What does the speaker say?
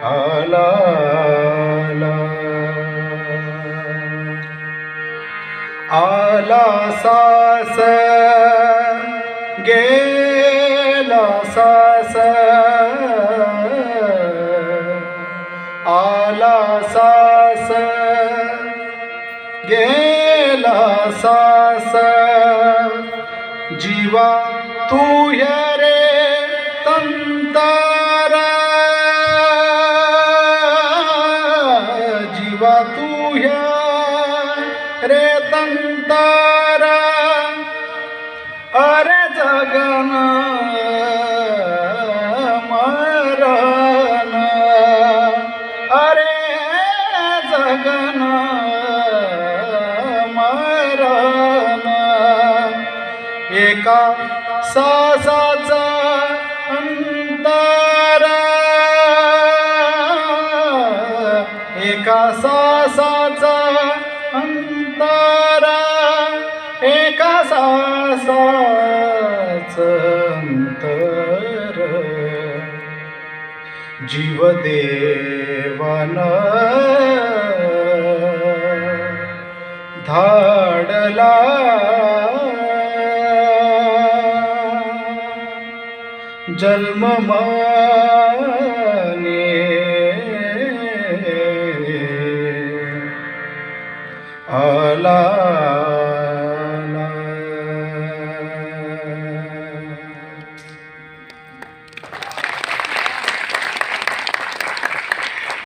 आला आला. सास गेला सास. आला सास गेला सास. जीवा तू या जीवा तू रे तंतारा अरे जगन मरण अरे जगन मरण एका सासाचा एका सासाचा अंतर एका सासाच अंतर. जीवदेवन धाडला. जन्म माने आला